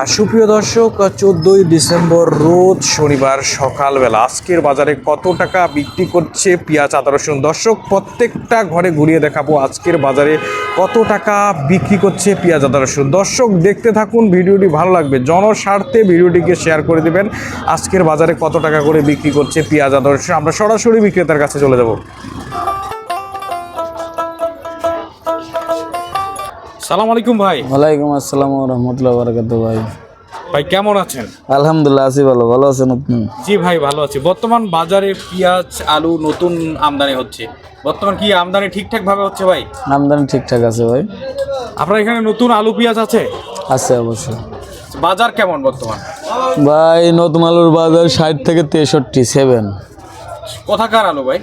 আর সুপ্রিয় দর্শক, চোদ্দোই ডিসেম্বর রোজ শনিবার সকালবেলা আজকের বাজারে কত টাকা বিক্রি করছে পেঁয়াজ, আদা, রসুন? দর্শক, প্রত্যেকটা ঘরে ঘুরিয়ে দেখাবো আজকের বাজারে কত টাকা বিক্রি করছে পেঁয়াজ, আদা, রসুন। দর্শক, দেখতে থাকুন, ভিডিওটি ভালো লাগবে। জনস্বার্থে ভিডিওটিকে শেয়ার করে দিবেন। আজকের বাজারে কত টাকা করে বিক্রি করছে পেঁয়াজ, আদা, রসুন? আমরা সরাসরি বিক্রেতার কাছে চলে যাব। সালাম আলাইকুম ভাই। ওয়ালাইকুম আসসালাম রহমতুল্লাহ বারাকাত ভাই। ভাই কেমন আছেন? আলহামদুলিল্লাহ আছি ভালো। ভালো আছেন আপনি? জি ভাই ভালো আছি। বর্তমান বাজারে পেঁয়াজ আলু নতুন আমদানি হচ্ছে। বর্তমান কি আমদানি ঠিকঠাক ভাবে হচ্ছে ভাই? আমদানি ঠিকঠাক আছে ভাই। আপনার এখানে নতুন আলু পেঁয়াজ আছে? আছে অবশ্যই। বাজার কেমন বর্তমান? ভাই নতুন আলুর বাজার ষাট থেকে তেষট্টি সেভেন কোথাকার আলু ভাই?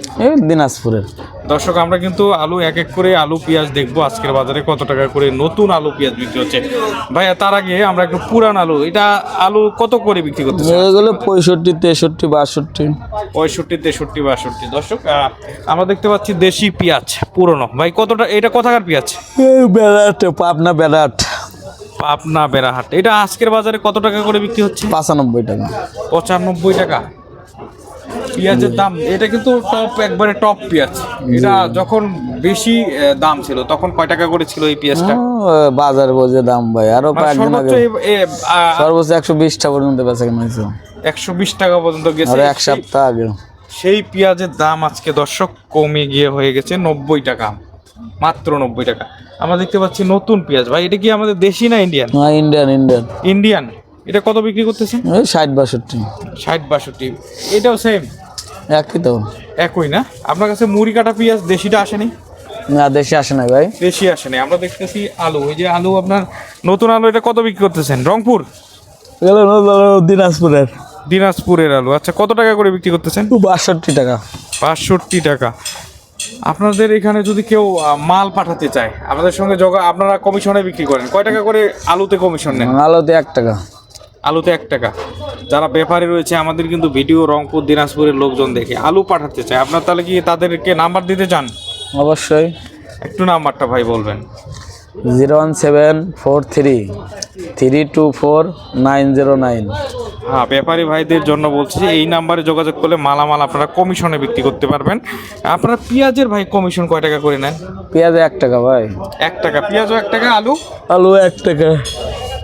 দিনাজপুরের। দর্শক আমরা কিন্তু আলু এক এক করে আলু পেঁয়াজ দেখব। আজকের বাজারে কত টাকা করে নতুন আলু পেঁয়াজ বিক্রি হচ্ছে। ভাই তার আগে আমরা একটু পুরান আলু এটা আলু কত করে বিক্রি করতেছে এগুলো পঁয়ষট্টি তেষট্টি বাষট্টি। পঁয়ষট্টি তেষট্টি বাষট্টি। দর্শক আমরা দেখতে পাচ্ছি দেশি পেঁয়াজ পুরনো। ভাই কতটা এটা কোথাকার পেঁয়াজ? বেড়াট পাবনা বেড়াট পাবনা বেড়াহাট। এটা আজকের বাজারে কত টাকা করে বিক্রি হচ্ছে? পঁচানব্বই টাকা। পঁচানব্বই টাকা। পেঁয়াজের দাম এটা কিন্তু টপ একবারে টপ পেঁয়াজ। এটা যখন বেশি দাম ছিল তখন কয় টাকা করে ছিল এই পেঁয়াজটা? বাজার বোঝে দাম ভাই আরও মানে কয়েকদিন আগে। সর্বোচ্চ একশো বিশটা পর্যন্ত বেচা কেনা হয়েছে। একশো বিশ টাকা পর্যন্ত গেছে। এক সপ্তাহ আগে। সেই পেঁয়াজের দাম আজকে দর্শক কমে গিয়ে হয়ে গেছে নব্বই টাকা। মাত্র নব্বই টাকা। আমরা দেখতে পাচ্ছি নতুন পেঁয়াজ। ভাই এটা কি আমাদের দেশি না ইন্ডিয়ান হ্যাঁ ইন্ডিয়ান ইন্ডিয়ান ইন্ডিয়ান এটা কত বিক্রি করতেছেন? ষাট বাষট্টি। ষাট বাষট্টি। এটাও সেম একই তো। একই না? আপনার কাছে মুড়ি কাটা পেঁয়াজ দেশিটা আসেনি? না দেশি আসে না ভাই। দেশি আসেনি আমরা দেখতেছি আলু। ওই যে আলু আপনার নতুন আলু এটা কত বিক্রি করতেছেন? রংপুর? দিনাজপুরের। দিনাজপুরের আলু। আচ্ছা কত টাকা করে বিক্রি করতেছেন? বাষট্টি টাকা। বাষট্টি টাকা। আপনাদের এখানে যদি কেউ মাল পাঠাতে চায় আপনাদের সঙ্গে যোগা আপনারা কমিশনে বিক্রি করেন। কয় টাকা করে আলুতে কমিশন নেন? আলুতে এক টাকা। আলুতে এক টাকা। যারা ব্যাপারে রয়েছে আমাদের কিন্তু ভিডিও রংপুর দিনাজপুরের লোকজন দেখে আলু পাঠাতে চায়। আপনার তাহলে কি তাদেরকে নাম্বার দিতে চান? অবশ্যই। একটু নাম্বারটা ভাই বলবেন। Zero one seven four three three two four nine zero nine. হ্যাঁ ব্যাপারী ভাইদের জন্য বলছি যে এই নাম্বারে যোগাযোগ করলে মালামাল আপনারা কমিশনে বিক্রি করতে পারবেন। আপনারা পেঁয়াজের ভাই কমিশন কয় টাকা করে নেন? পেঁয়াজ এক টাকা ভাই। এক টাকা পেঁয়াজও এক টাকা আলু? আলু এক টাকা।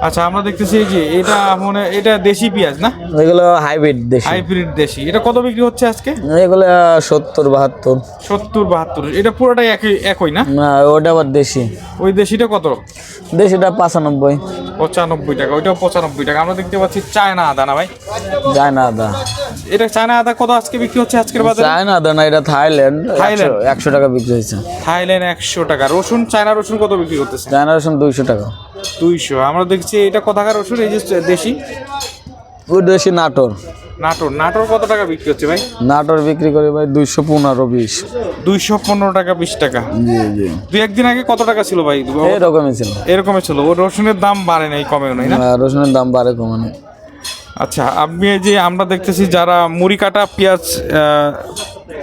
আচ্ছা আমরা দেখতেছি এই যে এটা মনে এটা দেশি পেঁয়াজ না? এগুলো হাইব্রিড দেশি। হাইব্রিড দেশি। এটা কত বিক্রি হচ্ছে আজকে? এগুলো সত্তর বাহাত্তর। সত্তর বাহাত্তর। এটা পুরোটাই একই একই না? না ওটা আবার দেশি। ওই দেশিটা কত? দেশিটা পঁচানব্বই। পঁচানব্বই টাকা ওইটাও পঁচানব্বই টাকা। আমরা দেখতে পাচ্ছি চায়না আদা না ভাই? চায়না আদা। এটা চায়না আদা কত আজকে বিক্রি হচ্ছে আজকের বাজারে? যায় না আদা না এটা থাইল্যান্ড। থাইল্যান্ড? একশো- একশো টাকা বিক্রি হয়েছে। থাইল্যান্ড একশো টাকা। রসুন চায়না রসুন কত বিক্রি করতেছে? চায়না রসুন দুইশো টাকা। দুইশো। আমরা দেখছি এটা কোথাকার রসুন? এই যে দেশি? ওই দেশি নাটোর। নাটোর। নাটোর কত টাকা বিক্রি হচ্ছে ভাই? নাটোর বিক্রি করে ভাই দুইশো পনেরো বিশ। দুইশো পনেরো টাকা বিশ টাকা। জি জি। দুই একদিন আগে কত টাকা ছিল ভাই? এরকমই ছিল। এরকমই ছিল। ও রসুনের দাম বাড়ে নাই কমেও নাই না? রসুনের দাম বাড়ে কমানে আচ্ছা আপনি যে আমরা দেখতেছি যারা মুড়ি কাটা পেঁয়াজ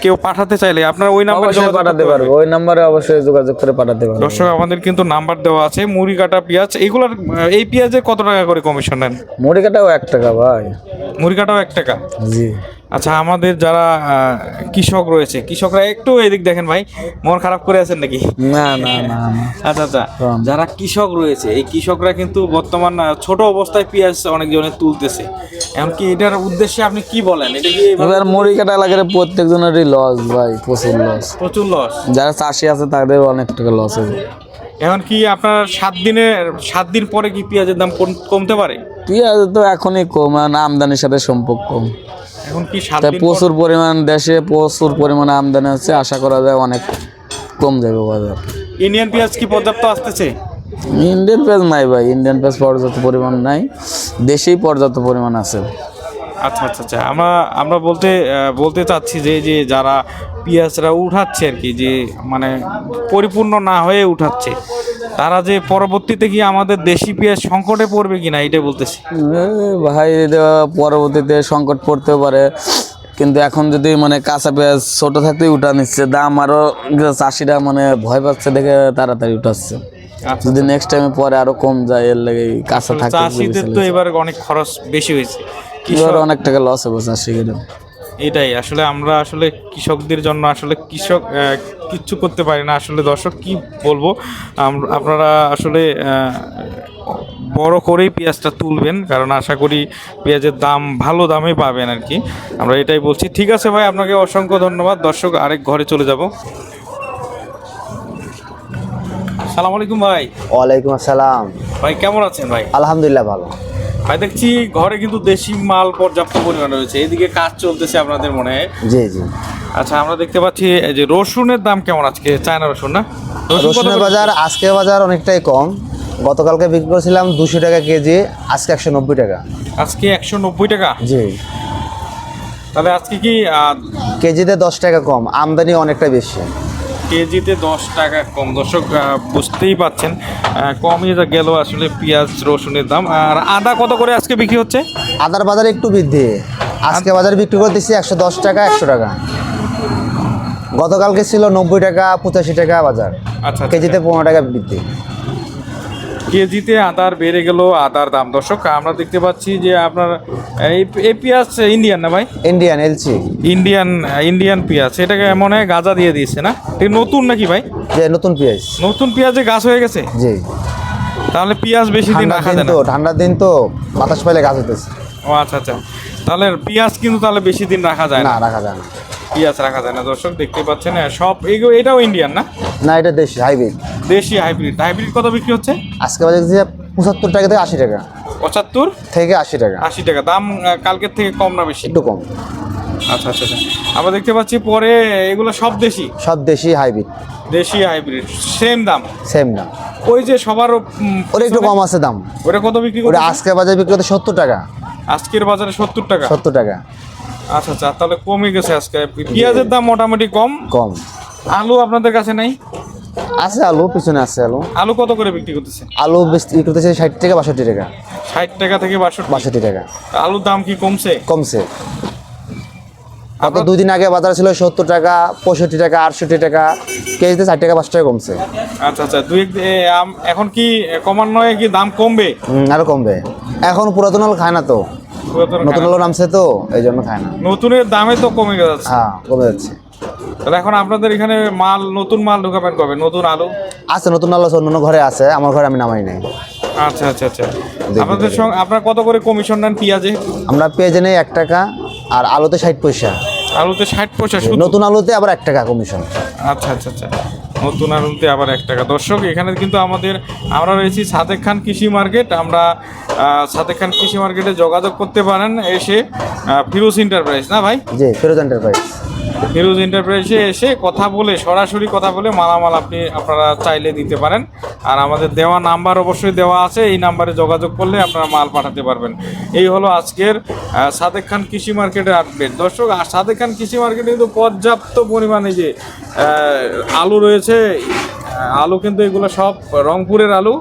কেউ পাঠাতে চাইলে আপনার ওই নাম্বারে যোগাযোগ পাঠাতে পারবে ওই নাম্বারে অবশ্যই যোগাযোগ করে পাঠাতে পারবে। দর্শক আমাদের কিন্তু নাম্বার দেওয়া আছে মুড়ি কাটা পেঁয়াজ এগুলোর এই পেঁয়াজে কত টাকা করে কমিশন নেন? মুড়ি কাটাও এক টাকা ভাই। মুড়ি কাটাও এক টাকা? জি। আচ্ছা আমাদের যারা কৃষক রয়েছে কৃষকরা একটু এদিক দেখেন ভাই মন খারাপ করে আছেন নাকি? না না না। আচ্ছা আচ্ছা যারা কৃষক রয়েছে এই কৃষকরা কিন্তু বর্তমান ছোট অবস্থায় পেঁয়াজ অনেক জনের তুলতেছে এমনকি এটার উদ্দেশ্যে আপনি কি বলেন? এটা কি এবার মুড়ি কাটা এলাকার প্রত্যেক জনেরই লস ভাই প্রচুর লস প্রচুর লস যারা চাষি আছে তাদের অনেক টাকা লস হবে এখন কি আপনার সাত দিনের সাত দিন পরে কি পেঁয়াজের দাম কম- কমতে পারে? পেঁয়াজ তো এখনই কম আমদানির সাথে সম্পর্ক। কম এখন কি তাই প্রচুর পরিমাণ দেশে প্রচুর পরিমাণ আমদানি আছে আশা করা যায় অনেক কম যাবে বাজার। ইন্ডিয়ান পেঁয়াজ কি পর্যাপ্ত আসতেছে? ইন্ডিয়ান পেঁয়াজ নাই ভাই ইন্ডিয়ান পেঁয়াজ পর্যাপ্ত পরিমাণ নাই দেশেই পর্যাপ্ত পরিমাণ আছে। আচ্ছা আচ্ছা আচ্ছা। আমরা আমরা বলতে বলতে চাচ্ছি যে যে যারা পেঁয়াজরা উঠাচ্ছে আর কি যে মানে পরিপূর্ণ না হয়ে উঠাচ্ছে তারা যে পরবর্তীতে কি আমাদের দেশি পেঁয়াজ সংকটে পড়বে কিনা এটা বলতেছি। ভাই পরবর্তীতে সংকট পড়তে পারে। কিন্তু এখন যদি মানে কাঁচা পেঁয়াজ ছোট থাকতেই উঠা নিচ্ছে দাম আরও চাষিরা মানে ভয় পাচ্ছে দেখে তাড়াতাড়ি উঠাচ্ছে। আচ্ছা, যদি নেক্সট টাইমে পরে আরও কম যায় এর লাগে কাঁচা থাকে চাষিদের তো এবার অনেক খরচ বেশি হয়েছে। কৃষক অনেক টাকা লস হবে চাষিদের এটাই আসলে আমরা আসলে কৃষকদের জন্য আসলে কৃষক কিচ্ছু করতে পারি না। আসলে দর্শক কি বলব? আপনারা আসলে বড় করেই পেঁয়াজটা তুলবেন কারণ আশা করি পেঁয়াজের দাম ভালো দামে পাবেন আর কি। আমরা এটাই বলছি। ঠিক আছে ভাই আপনাকে অসংখ্য ধন্যবাদ। দর্শক আরেক ঘরে চলে যাব। সালাম আলাইকুম ভাই। ওয়ালাইকুম আসসালাম। ভাই কেমন আছেন ভাই? আলহামদুলিল্লাহ ভালো। ভাই দেখছি ঘরে কিন্তু দেশি মাল পর্যাপ্ত পরিমাণে রয়েছে। এদিকে কাজ চলতেছে আপনাদের মনে হয়? জি জি। আচ্ছা আমরা দেখতে পাচ্ছি এই যে রসুনের দাম কেমন আজকে? চায়না রসুন না? রসুনের বাজার আজকে বাজার অনেকটাই কম। গতকালকে বিক্রি করেছিলাম দুশো টাকা কেজি আজকে একশো নব্বই টাকা। আজকে একশো নব্বই টাকা? জি। তাহলে আজকে কি কেজিতে দশ টাকা কম আমদানি অনেকটা বেশি। কেজিতে দশ টাকা কম। দর্শক বুঝতেই পাচ্ছেন কমই গেল আসলে পেঁয়াজ রসুনের দাম। আর আদা কত করে আজকে বিক্রি হচ্ছে? আদার বাজার একটু বৃদ্ধি। আজকে বাজারে বিক্রি করে দিচ্ছি একশো দশ টাকা একশো টাকা। গতকালকে ছিল নব্বই টাকা পঁচাশি টাকা বাজার। আচ্ছা কেজিতে পনেরো টাকা বৃদ্ধি। কেজিতে আদার বেড়ে গেল আদার দাম। দর্শক আমরা দেখতে পাচ্ছি যে আপনার এই পেঁয়াজ ইন্ডিয়ান না ভাই? ইন্ডিয়ান এলসি ইন্ডিয়ান ইন্ডিয়ান পেঁয়াজ। এটাকে মনে হয় গাজা দিয়ে দিয়েছে না? এটা নতুন নাকি ভাই? যে নতুন পেঁয়াজ। নতুন পেঁয়াজে গাছ হয়ে গেছে? জি। তাহলে পেঁয়াজ বেশি দিন রাখা যায় না? তো ঠান্ডার দিন তো বাতাস পাইলে গাছ হতেছে ও আচ্ছা আচ্ছা। তাহলে পেঁয়াজ কিন্তু তাহলে বেশি দিন রাখা যায় না? রাখা যায় না। পেঁয়াজ রাখা যায় না। দর্শক দেখতে পাচ্ছেন হ্যাঁ, সব এটাও ইন্ডিয়ান না? না এটা দেশি হাইব্রিড। দেশি হাইব্রিড হাইব্রিড কত বিক্রি হচ্ছে? আজকে বাজার দিচ্ছে পঁচাত্তর টাকা থেকে আশি টাকা। পঁচাত্তর থেকে আশি টাকা। আশি টাকা। দাম কালকের থেকে কম না বেশি? একটু কম। আচ্ছা আচ্ছা আচ্ছা। আমরা দেখতে পাচ্ছি পরে এগুলো সব দেশি? সব দেশি হাইব্রিড দেশি হাইব্রিড সেম দাম? সেম না ওই যে সবার ওটা একটু কম আছে দাম। ওটা কত বিক্রি ওটা করে আজকে বাজারে বিক্রি করতে সত্তর টাকা। আজকের বাজারে সত্তর টাকা? সত্তর টাকা। আচ্ছা আচ্ছা। তাহলে কমে গেছে আজকে। পেঁয়াজের দাম মোটামুটি কম। কম। আলু আপনাদের কাছে নাই? আছে আলু পিছনে আছে আলু। আলু কত করে বিক্রি করতেছে? আলু বিক্রি করতেছে ষাট টাকা বাষট্টি টাকা। ষাট টাকা থেকে বাষট্টি। বাষট্টি টাকা। আলুর দাম কি কমছে? কমছে। গত দুই দিন আগে বাজার ছিল সত্তর টাকা পঁয়ষট্টি টাকা আটষট্টি টাকা কেজিতে ষাট টাকা পাঁচ টাকা কমছে। আচ্ছা আচ্ছা দুই এখন কি ক্রমান্বয়ে কি দাম কমবে? আরও কমবে। এখন পুরাতন আলু খায় না তো। নতুন। আলু নামছে তো এই জন্য খায় না। নতুনের দামে তো কমে যাচ্ছে হ্যাঁ কমে যাচ্ছে। তাহলে এখন আপনাদের এখানে মাল নতুন মাল ঢুকাবেন কবে নতুন আলু? আছে নতুন আলু আছে অন্য ঘরে আছে আমার ঘরে আমি নামাই নাই। আচ্ছা আচ্ছা আচ্ছা। আপনাদের সঙ্গে আপনার কত করে কমিশন নেন পেঁয়াজে? আমরা পেঁয়াজে নেই এক টাকা আর আলুতে ষাট পয়সা। আলুতে ষাট পয়সা নতুন আলুতে আবার এক টাকা কমিশন আচ্ছা আচ্ছা আচ্ছা। নতুন আলুতে আবার এক টাকা। দর্শক এখানে কিন্তু আমাদের আমরা রয়েছি সাদেক খান কৃষি মার্কেট। আমরা সাদেক খান কৃষি মার্কেটে যোগাযোগ করতে পারেন এসে ফিরোজ এন্টারপ্রাইজ না ভাই? জি ফিরোজ এন্টারপ্রাইজ ফিরোজ এন্টারপ্রাইজে এসে কথা বলে, সরাসরি কথা বলে মালামাল আপনি, আপনারা চাইলে দিতে পারেন। আর আমাদের দেওয়া নাম্বার অবশ্যই দেওয়া আছে, এই নাম্বারে যোগাযোগ করলে আপনারা মাল পাঠাতে পারবেন। এই হলো আজকের সাদেক খান কৃষি মার্কেটের আপডেট দর্শক, আর সাদেক খান কৃষি মার্কেটে কিন্তু পর্যাপ্ত পরিমাণে যে আলু রয়েছে। আলু কিন্তু এগুলো সব রংপুরের আলু।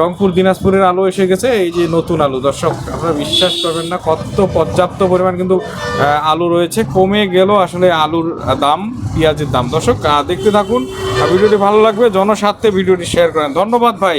রংপুর, দিনাজপুরের আলো এসে গেছে, এই যে নতুন আলো। দর্শক, আপনারা বিশ্বাস করবেন না, কত পর্যাপ্ত পরিমাণ কিন্তু আলু রয়েছে। কমে গেল আসলে আলুর দাম, পেঁয়াজের দাম। দর্শক দেখতে থাকুন ভিডিওটি ভালো লাগবে, জনস্বার্থে ভিডিওটি শেয়ার করেন। ধন্যবাদ ভাই.